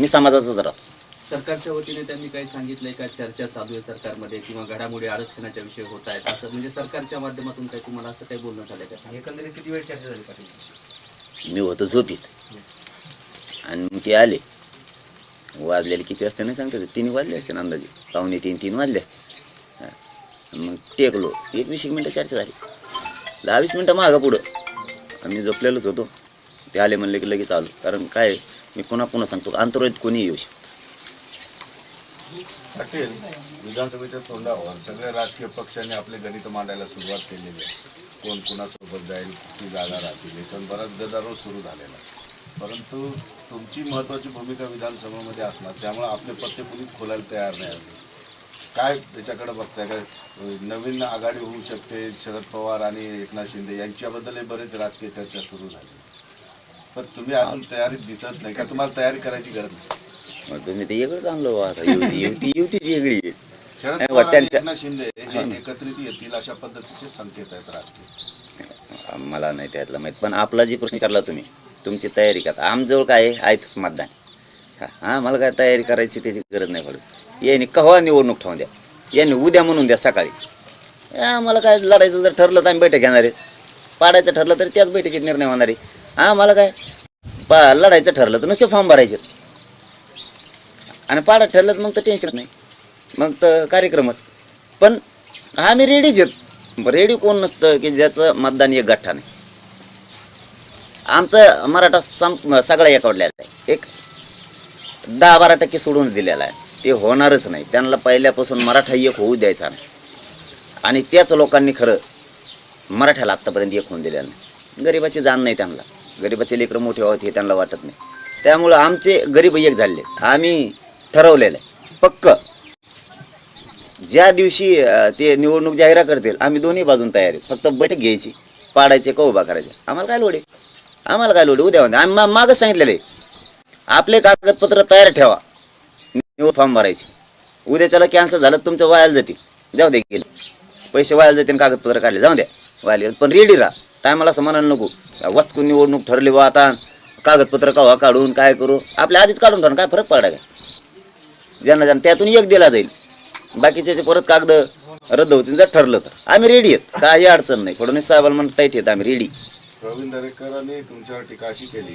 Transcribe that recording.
मी समाजाचाच राहतो सरकारच्या वतीने त्यांनी काही सांगितलंय का? चर्चा चालू आहे सरकारमध्ये किंवा घडामोडी आरक्षणाच्या विषय होत आहेत. असं म्हणजे सरकारच्या माध्यमातून काही तुम्हाला असं काही बोलणं झालंय का? एकंदरीत किती वेळ चर्चा झाली पाटील मी होतो झोपीत. आणि मग ते आले. वाजलेले किती वाजता नाही सांगतात तीन वाजले असते ना अंदाजे. पावणे तीन तीन वाजले असते. मग टेकलो. एक वीस एक मिनटं चर्चा झाली. दहा वीस मिनटं मागं पुढं. आम्ही झोपलेलोच होतो. ते आले म्हणले की लगेच आलो. कारण काय मी पुन्हा पुन्हा सांगतो अंतरोहित कोणी येऊ शकतो पाटील विधानसभेच्या तोंडावर सगळ्या राजकीय पक्षांनी आपले गणित मांडायला सुरुवात केलेली आहे. कोण कोणासोबत जाईल किती जागा राहतील याच्यावर बराच गदारोळ सुरू झालेला परंतु तुमची महत्वाची भूमिका विधानसभेमध्ये असणार त्यामुळे आपले पत्ते कुणी खोलायला तयार नाही काय त्याच्याकडे बघताय? काय नवीन आघाडी होऊ शकते शरद पवार आणि एकनाथ शिंदे यांच्याबद्दलही बरेच राजकीय चर्चा सुरू झाली. पण तुम्ही अजून तयारीत दिसत नाही का तुम्हाला तयारी करायची गरज नाही? मग तुम्ही ते वेगळंच आणलं बा आता. युवती युवती युवतीची वेगळी आहे. शरद नाही, पवार आणि त्यांच्या- एकनाथ शिंदे हे एकत्रित येतील अशा पद्धतीचे संकेत आहेत राजकीय. मला नाही त्यातलं माहीत. पण आपला जे प्रश्न विचारला तुम्ही तुमची तयारी का आमजवळ काय आहे? आहेतच मतदान. हा मला काय तयारी करायची त्याची गरज नाही पडत. यांनी कव्हा निवडणूक ठेवून द्या? यांनी उद्या म्हणून द्या सकाळी. हा, मला काय लढायचं जर ठरलं तर आम्ही बैठक घेणार आहे. पाडायचं ठरलं तर त्याच बैठकीत निर्णय होणार आहे. हा मला काय? पा लढायचं ठरलं तर नुसते फॉर्म भरायचे. आणि पाडा ठरलं तर मग तर टेन्शन नाही. मग तर कार्यक्रमच. पण हा आम्ही रेडीच आहेत रेडी कोण नसतं की ज्याचं मतदान एक गठ्ठा नाही. आमचं मराठा सम सगळा एकवडलेला आहे. एक दहा बारा टक्के सोडून दिलेला आहे. ते होणारच नाही. त्यांना पहिल्यापासून मराठा एक होऊ द्यायचा नाही. आणि त्याच लोकांनी खरं मराठ्याला आत्तापर्यंत एक होऊन दिलेलं नाही. गरिबाची जाण नाही त्यांना. गरिबाचे लेकरं मोठे व्हावेत हे त्यांना वाटत नाही. त्यामुळं आमचे गरीब एक झाले. आम्ही ठरवलेलं आहे. पक्क. ज्या दिवशी ते निवडणूक जाहिरा करतील आम्ही दोन्ही बाजून तयार आहे. फक्त बैठक घ्यायची. पाडायचे का उभा करायचे? आम्हाला काय लोडे आम्हाला काय लोडे उद्या आम्ही मा- मागच सांगितलेले आपले कागदपत्र तयार ठेवा. निवड फॉर्म भरायचे. उद्या त्याला कॅन्सल झालं तुमचं वायाला जातील. जाऊ दे गेले. पैसे वायाला जातील कागदपत्र काढले. जाऊ द्या वायला पण रेडी राहा. टायमाला असं म्हणायला नको. वाचकून निवडणूक ठरली बा आता. कागदपत्र कवा काढून काय करू? आपल्या आधीच काढून ठेवून काय फरक पडाय काय? ज्यांना ज्यांना त्यातून एक दिला जाईल. बाकीचे परत कागद रद्द होतील जर ठरलं तर. आम्ही रेडी आहेत. काही अडचण नाही. फडणवीस साहेबांना म्हणता येत आम्ही रेडी प्रवीण दरेकरांनी तुमच्यावर टीका अशी केली.